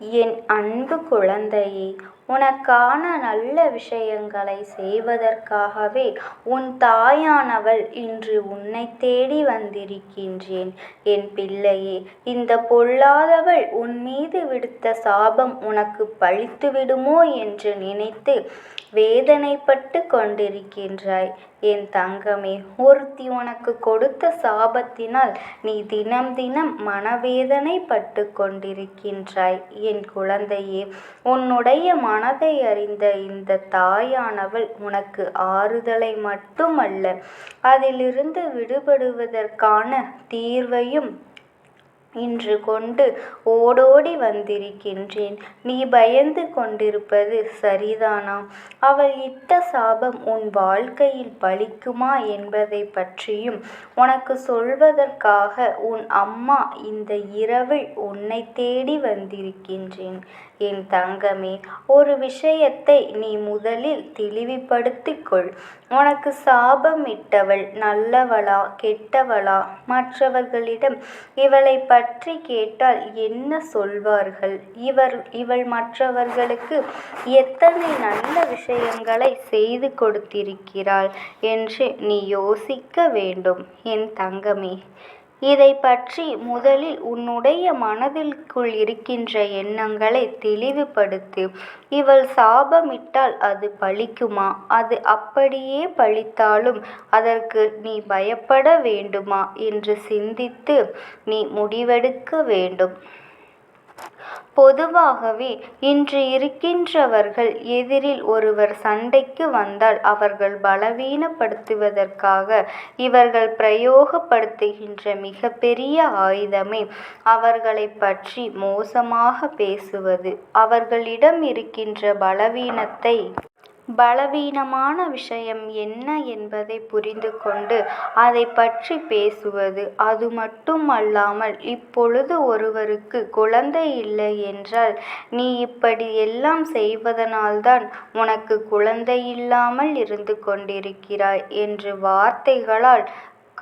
என் அன்பு குழந்தையே உனக்கான நல்ல விஷயங்களை செய்வதற்காகவே உன் தாயானவள் இன்று உன்னை தேடி வந்திருக்கின்றேன். என் பிள்ளையே இந்த பொல்லாதவள் உன் மீது விடுத்த சாபம் உனக்கு பழித்து விடுமோ என்று நினைத்து வேதனைப்பட்டு கொண்டிருக்கின்றாய். என் தங்கமே ஒருத்தி உனக்கு கொடுத்த சாபத்தினால் நீ தினம் தினம் மனவேதனைப்பட்டுக் கொண்டிருக்கின்றாய். என் குழந்தையே உன்னுடைய மனதை அறிந்த இந்தத் தாயானவள் உனக்கு ஆறுதலை மட்டுமல்ல அதிலிருந்து விடுபடுவதற்கான தீர்வையும் இன்று கொண்டு ஓடோடி வந்திருக்கின்றேன். நீ பயந்து கொண்டிருப்பது சரிதானா? அவள் இட்ட சாபம் உன் வாழ்க்கையில் பலிக்குமா என்பதை பற்றியும் உனக்கு சொல்வதற்காக உன் அம்மா இந்த இரவில் உன்னை தேடி வந்திருக்கின்றேன். என் தங்கமே ஒரு விஷயத்தை நீ முதலில் தெளிவுபடுத்திக்கொள். உனக்கு சாபமிட்டவள் நல்லவளா கெட்டவளா? மற்றவர்களிடம் இவளை பற்றி பற்றி கேட்டால் என்ன சொல்வார்கள்? இவர் இவள் மற்றவர்களுக்கு எத்தனை நல்ல விஷயங்களை செய்து கொடுத்திருக்கிறாள்? என்று நீ யோசிக்க வேண்டும். என் தங்கமே இதைப் பற்றி முதலில் உன்னுடைய மனதிற்குள் இருக்கின்ற எண்ணங்களைத் தெளிவுபடுத்து இவள் சாபமிட்டால் அது பலிக்குமா அது அப்படியே பலித்தாலும் அதற்கு நீ பயப்பட வேண்டுமா? என்று சிந்தித்து நீ முடிவெடுக்க வேண்டும். பொதுவாகவே இன்று இருக்கின்றவர்கள் எதிரில் ஒருவர் சண்டைக்கு வந்தால் அவர்கள் பலவீனப்படுத்துவதற்காக இவர்கள் பிரயோகப்படுத்துகின்ற மிகப்பெரிய ஆயுதமே அவர்களைப் பற்றி மோசமாக பேசுவது. அவர்களிடம் இருக்கின்ற பலவீனத்தை பலவீனமான விஷயம் என்ன என்பதைப் புரிந்து கொண்டு அதைப் பற்றி பேசுவது அது மட்டுமல்லாமல் இப்பொழுது ஒருவருக்கு குழந்தை இல்லை என்றால் நீ இப்படி எல்லாம் செய்வதனால்தான் உனக்கு குழந்தை இல்லாமல் இருந்து கொண்டிருக்கிறாய் என்று வார்த்தைகளால்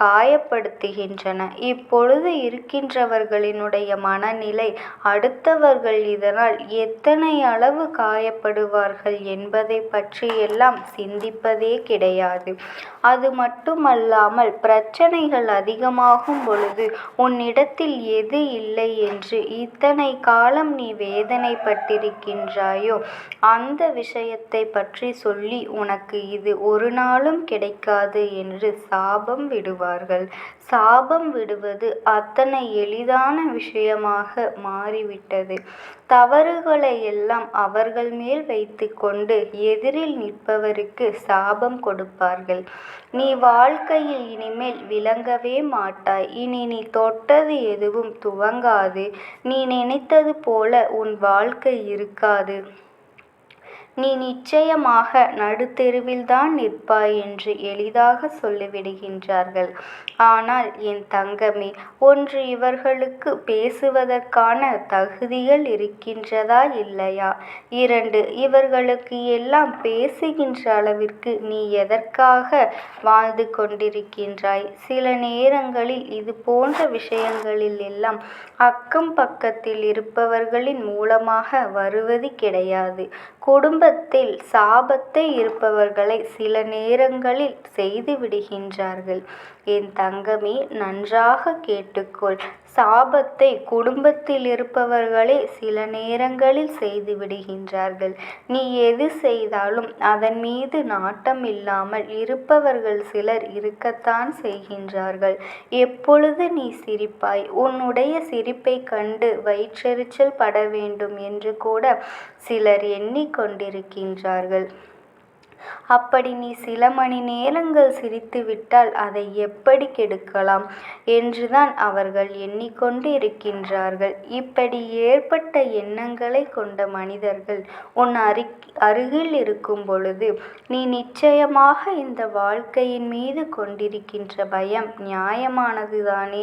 காயப்படுத்துகின்றன. இப்பொழுது இருக்கின்றவர்களினுடைய மனநிலை அடுத்தவர்கள் இதனால் எத்தனை அளவு காயப்படுவார்கள் என்பதை பற்றியெல்லாம் சிந்திப்பதே கிடையாது. அது மட்டுமல்லாமல் பிரச்சனைகள் அதிகமாகும் பொழுது உன்னிடத்தில் எது இல்லை என்று இத்தனை காலம் நீ வேதனைப்பட்டிருக்கின்றாயோ அந்த விஷயத்தைப் பற்றி சொல்லி உனக்கு இது ஒரு நாளும் கிடைக்காது என்று சாபம் விடுவார் விடுவார்கள். சாபம் விடுவது அத்தனை எளிதான விஷயமாக மாறிவிட்டது. தவறுகளை எல்லாம் அவர்கள் மேல் வைத்து கொண்டு எதிரில் நிற்பவருக்கு சாபம் கொடுப்பார்கள். நீ வாழ்க்கையில் இனிமேல் விளங்கவே மாட்டாய். இனி நீ தொட்டது எதுவும் துவங்காது. நீ நினைத்தது போல உன் வாழ்க்கை இருக்காது. நீ நிச்சயமாக நடுத்தெருவில்தான் நிற்பாய் என்று எளிதாக சொல்லிவிடுகின்றார்கள். ஆனால் என் தங்கமே ஒன்று இவர்களுக்கு பேசுவதற்கான தகுதிகள் இருக்கின்றதா இல்லையா? இரண்டு இவர்களுக்கு எல்லாம் பேசுகின்ற அளவிற்கு நீ எதற்காக வாழ்ந்து கொண்டிருக்கின்றாய்? சில நேரங்களில் இது போன்ற விஷயங்களில் எல்லாம் அக்கம் பக்கத்தில் இருப்பவர்களின் மூலமாக வருவது கிடையாது. குடும்பத்தில் சாபத்தை இருப்பவர்களை சில நேரங்களில் செய்து விடுகின்றார்கள். என் தங்கமே நன்றாக கேட்டுக்கொள். சாபத்தை குடும்பத்தில் இருப்பவர்களே சில நேரங்களில் செய்து விடுகின்றார்கள். நீ எது செய்தாலும் அதன் மீது நாட்டம் இல்லாமல் இருப்பவர்கள் சிலர் இருக்கத்தான் செய்கின்றார்கள். எப்பொழுது நீ சிரிப்பாய்? உன்னுடைய சிரிப்பைக் கண்டு வயிற்றெரிச்சல் பட வேண்டும் என்று கூட சிலர் எண்ணிக்கொண்டிருக்கின்றார்கள் அப்படி நீ சில மணி நேரங்கள் சிரித்துவிட்டால் அதை எப்படி கெடுக்கலாம்? என்றுதான் அவர்கள் எண்ணிக்கொண்டு இருக்கின்றார்கள் இப்படி ஏற்பட்ட எண்ணங்களைக் கொண்ட மனிதர்கள் உன் அருக் அருகில் இருக்கும் பொழுது நீ நிச்சயமாக இந்த வாழ்க்கையின் மீது கொண்டிருக்கின்ற பயம் நியாயமானதுதானே?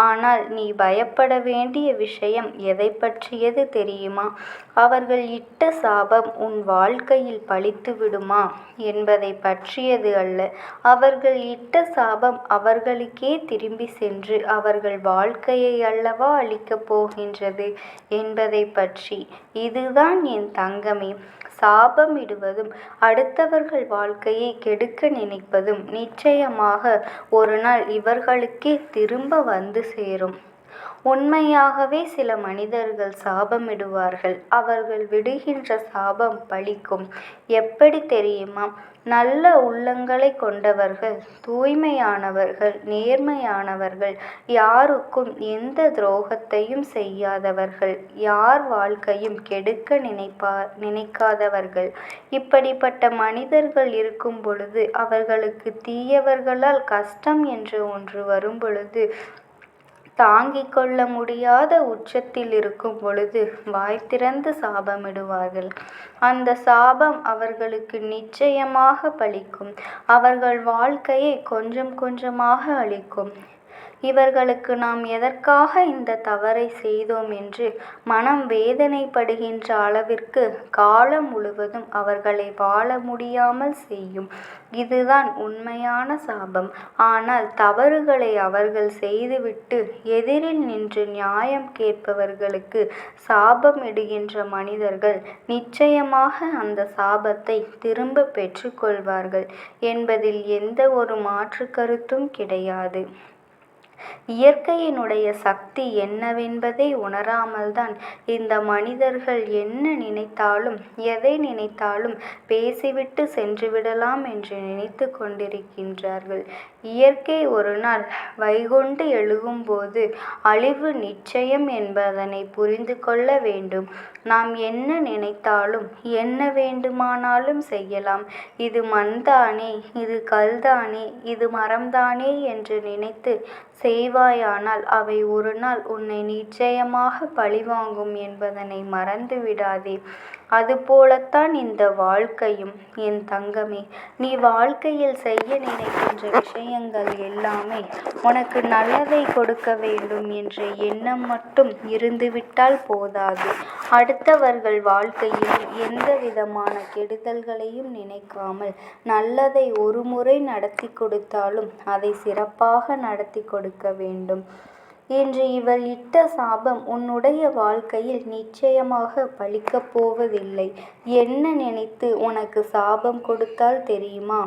ஆனால் நீ பயப்பட வேண்டிய விஷயம் எதை பற்றியது தெரியுமா? அவர்கள் இட்ட சாபம் உன் வாழ்க்கையில் பழித்து விடுமா என்பதைப் பற்றியது அல்ல. அவர்கள் இட்ட சாபம் அவர்களுக்கே திரும்பி சென்று அவர்கள் வாழ்க்கையை அல்லவா அழிக்கப் போகின்றது என்பதை பற்றி. இதுதான் என் தங்கமே. சாபமிடுவதும் அடுத்தவர்கள் வாழ்க்கையை கெடுக்க நினைப்பதும் நிச்சயமாக ஒரு நாள் இவர்களுக்கே திரும்ப வந்து சேரும். உண்மையாகவே சில மனிதர்கள் சாபமிடுவார்கள். அவர்கள் விடுகின்ற சாபம் பலிக்கும். எப்படி தெரியுமா? நல்ல உள்ளங்களைக் கொண்டவர்கள் தூய்மையானவர்கள் நேர்மையானவர்கள் யாருக்கும் எந்த துரோகத்தையும் செய்யாதவர்கள் யார் வாழ்க்கையும் கெடுக்க நினைப்பா நினைக்காதவர்கள் இப்படிப்பட்ட மனிதர்கள் இருக்கும் பொழுது அவர்களுக்கு தீயவர்களால் கஷ்டம் என்று ஒன்று வரும்பொழுது தாங்கிக் கொள்ள முடியாத உச்சத்தில் இருக்கும் பொழுது வாய் திறந்து சாபமிடுவார்கள். அந்த சாபம் அவர்களுக்கு நிச்சயமாக பலிக்கும். அவர்கள் வாழ்க்கையை கொஞ்சம் கொஞ்சமாக அழிக்கும். இவர்களுக்கு நாம் எதற்காக இந்த தவறை செய்தோம் என்று மனம் வேதனைப்படுகின்ற அளவிற்கு காலம் முழுவதும் அவர்களை வாழ முடியாமல் செய்யும். இதுதான் உண்மையான சாபம். ஆனால் தவறுகளை அவர்கள் செய்துவிட்டு எதிரில் நின்று நியாயம் கேட்பவர்களுக்கு சாபமிடுகின்ற மனிதர்கள் நிச்சயமாக அந்த சாபத்தை திரும்பப் பெற்றுக்கொள்வார்கள் என்பதில் எந்த ஒரு மாற்றுக் கருத்தும் கிடையாது. இயற்கையினுடைய சக்தி என்னவென்பதை உணராமல்தான் இந்த மனிதர்கள் என்ன நினைத்தாலும் எதை நினைத்தாலும் பேசிவிட்டு சென்றுவிடலாம் என்று நினைத்துக் கொண்டிருக்கின்றார்கள். இயற்கை ஒருநாள் வைகுண்டு எழுகும்போது அழிவு நிச்சயம் என்பதனை புரிந்து கொள்ள வேண்டும். நாம் என்ன நினைத்தாலும் என்ன வேண்டுமானாலும் செய்யலாம். இது மண்தானே இது கல்தானே இது மரம்தானே என்று நினைத்து செய்வாயானால் அவை ஒருநாள் உன்னை நிச்சயமாக பழிவாங்கும் என்பதனை மறந்து விடாதே. அதுபோலத்தான் இந்த வாழ்க்கையும். என் தங்கமே. நீ வாழ்க்கையில் செய்ய நினைக்கின்ற விஷயங்கள் எல்லாமே உனக்கு நல்லதை கொடுக்க வேண்டும் என்ற எண்ணம் மட்டும் இருந்துவிட்டால் போதாது. அடுத்தவர்கள் வாழ்க்கையில் எந்த விதமான கெடுதல்களையும் நினைக்காமல் நல்லதை ஒருமுறை நடத்திக் கொடுத்தாலும் அதை சிறப்பாக நடத்திக் கொடுக்க வேண்டும். இன்று இவள் இட்ட சாபம் உன்னுடைய வாழ்க்கையில் நிச்சயமாக பலிக்கப் போவதில்லை. என்ன நினைத்து உனக்கு சாபம் கொடுத்தால் தெரியுமா?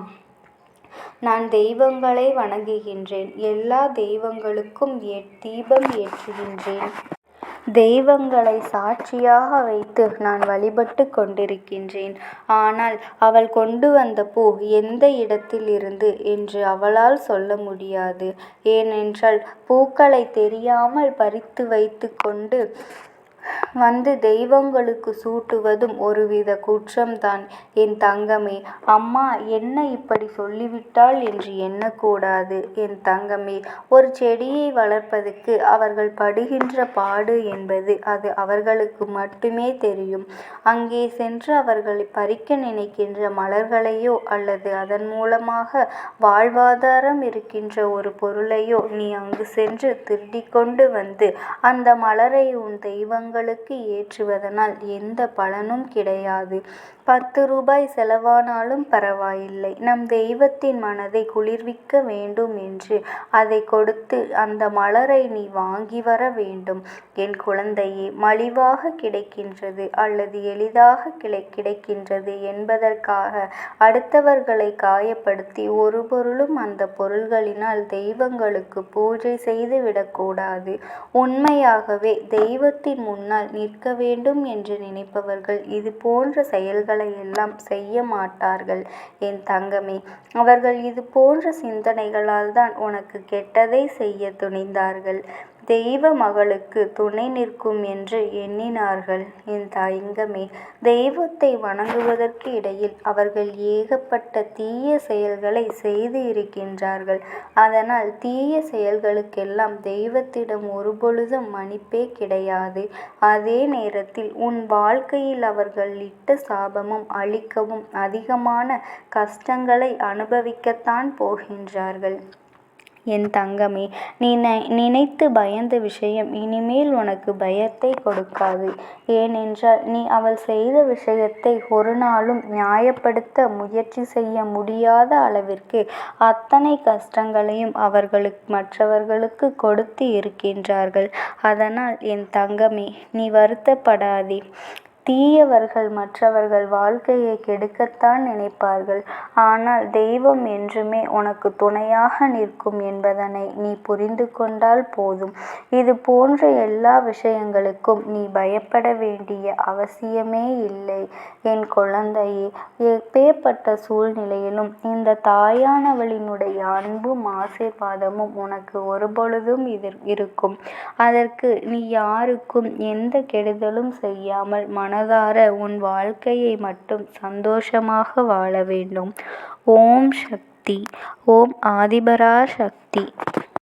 நான் தெய்வங்களை வணங்குகின்றேன். எல்லா தெய்வங்களுக்கும் தீபம் ஏற்றுகின்றேன். தெய்வங்களை சாட்சியாக வைத்து நான் வழிபட்டுக் கொண்டிருக்கின்றேன். ஆனால் அவள் கொண்டு வந்த பூ எந்த இடத்திலிருந்து என்று அவளால் சொல்ல முடியாது. ஏனென்றால் பூக்களைத் தெரியாமல் பறித்து வைத்துக் கொண்டு வந்து தெய்வங்களுக்கு சூட்டுவதும் ஒருவித குற்றம்தான். என் தங்கமே. அம்மா என்ன இப்படி சொல்லிவிட்டாள் என்று எண்ணக்கூடாது. என் தங்கமே. ஒரு செடியை வளர்ப்பதற்கு அவர்கள் படுகின்ற பாடு என்பது அது அவர்களுக்கு மட்டுமே தெரியும். அங்கே சென்று அவர்களை பறிக்க நினைக்கின்ற மலர்களையோ அல்லது அதன் மூலமாக வாழ்வாதாரம் இருக்கின்ற ஒரு பொருளையோ நீ அங்கு சென்று திருடிக்கொண்டு வந்து அந்த மலரை உன் தெய்வங்கள் தங்களுக்கு ஏற்றுவதனால் எந்த பலனும் கிடையாது. பத்து ரூபாய் செலவானாலும் பரவாயில்லை. நம் தெய்வத்தின் மனதை குளிர்விக்க வேண்டும் என்று அதை கொடுத்து அந்த மலரை நீ வாங்கி வர வேண்டும். என் குழந்தையே. மலிவாக கிடைக்கின்றது அல்லது எளிதாக கிளை கிடைக்கின்றது என்பதற்காக அடுத்தவர்களை காயப்படுத்தி ஒரு பொருளும் அந்த பொருள்களினால் தெய்வங்களுக்கு பூஜை செய்து விடக்கூடாது. உண்மையாகவே தெய்வத்தின் முன் முன்னால் நிற்க வேண்டும் என்று நினைப்பவர்கள் இது போன்ற செயல்களை எல்லாம் செய்ய மாட்டார்கள் என் தங்கமே. அவர்கள் இது போன்ற சிந்தனைகளால்தான் உனக்கு கெட்டதை செய்ய துணிந்தார்கள். தெய்வ மகளுக்கு துணை நிற்கும் என்று எண்ணினார்கள். என் தங்கமே. தெய்வத்தை வணங்குவதற்கு இடையில் அவர்கள் ஏகப்பட்ட தீய செயல்களை செய்து இருக்கின்றார்கள். அதனால் தீய செயல்களுக்கெல்லாம் தெய்வத்திடம் ஒருபொழுதும் மன்னிப்பே கிடையாது. அதே நேரத்தில் உன் வாழ்க்கையில் அவர்கள் இட்ட சாபமும் அழிக்கவும் அதிகமான கஷ்டங்களை அனுபவிக்கத்தான் போகின்றார்கள். என் தங்கமே நீ நினைத்து பயந்த விஷயம் இனிமேல் உனக்கு பயத்தை கொடுக்காது. ஏனென்றால் நீ அவள் செய்த விஷயத்தை ஒரு நாளும் நியாயப்படுத்த முயற்சி செய்ய முடியாத அளவிற்கு அத்தனை கஷ்டங்களையும் அவர்களுக்கு மற்றவர்களுக்கு கொடுத்து இருக்கின்றார்கள். அதனால் என் தங்கமே நீ வருத்தப்படாதே. தீயவர்கள் மற்றவர்கள் வாழ்க்கையை கெடுக்கத்தான் நினைப்பார்கள். ஆனால் தெய்வம் என்றுமே உனக்கு துணையாக நிற்கும் என்பதனை நீ புரிந்து கொண்டால் போதும். இது போன்ற எல்லா விஷயங்களுக்கும் நீ பயப்பட வேண்டிய அவசியமே இல்லை என் குழந்தையே. எப்பேற்பட்ட சூழ்நிலையிலும் இந்த தாயானவளினுடைய அன்பும் ஆசீர்வாதமும் உனக்கு ஒருபொழுதும் இருக்கும். அதற்கு நீ யாருக்கும் எந்த கெடுதலும் செய்யாமல் மன மனதார உன் வாழ்க்கையை மட்டும் சந்தோஷமாக வாழ வேண்டும். ஓம் சக்தி ஓம் ஆதிபராசக்தி